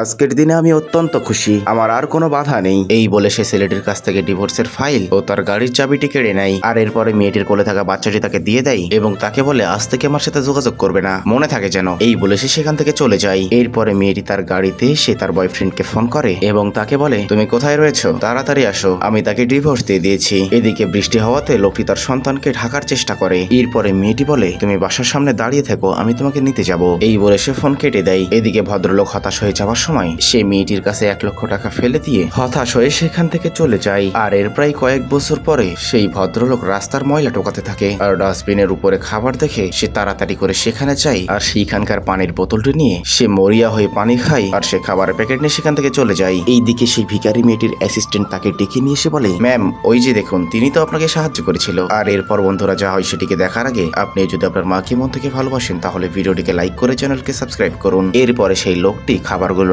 আজকের দিনে আমি অত্যন্ত খুশি। আমার আর কোনো বাধা নেই। এই বলে সে ছেলেটির কাছ থেকে ডিভোর্সের ফাইল ও তার গাড়ির চাবিটি কেড়ে নেয়। আর এরপরে মেয়েটির কোলে থাকা বাচ্চাটি তাকে দিয়ে দেয় এবং তাকে বলে, আজ থেকে আমার সাথে যোগাযোগ করবে না। মনে থাকে যেন। এই বলে সে সেখান থেকে চলে যায়। এরপরে মেয়েটি তার গাড়িতে সে তার বয়ফ্রেন্ডকে ফোন করে এবং তাকে বলে, তুমি কোথায় রয়েছো? তাড়াতাড়ি আসো। আমি তাকে ডিভোর্স দিয়ে দিয়েছি। এদিকে বৃষ্টি হওয়াতে লোকটি তার সন্তানকে ঢাকার চেষ্টা করে। এরপরে মেয়েটি বলে, তুমি বাসার সামনে দাঁড়িয়ে থেকো। আমি তোমাকে নিতে যাব। এই বলে সে ফোন কেটে দেয়। এদিকে ভদ্রলোক হতাশ হয়ে যাওয়ার সময় সে মেয়েটির কাছে এক লক্ষ টাকা ফেলে দিয়ে হতাশ হয়ে সেখান থেকে চলে যায়। আর এর প্রায় কয়েক বছর পরে সেই ভদ্রলোক রাস্তার ময়লা টোকাতে থাকে আর ডাস্টবিনের উপরে খাবার দেখে সে তাড়াতাড়ি করে সেখানে যায় আর সেইখানকার পানির বোতলটি নিয়ে সে মরিয়া হয়ে পানি খায় আর সে খাবারের প্যাকেট নিয়ে সেখান থেকে চলে যায়। এই দিকে সেই ভিখারি মেয়েটির অ্যাসিস্ট্যান্ট তাকে ডেকে নিয়ে এসে বলে, ম্যাম, ওই যে দেখুন, তিনি তো আপনাকে সাহায্য করেছিল। আর এরপর বন্ধুরা যা হয় সেটিকে দেখার আগে আপনি যদি আপনার মাকে মন থেকে ভালোবাসেন, তাহলে ভিডিওটিকে লাইক করে চ্যানেলকে সাবস্ক্রাইব করুন। এরপরে সেই লোকটি খাবারগুলো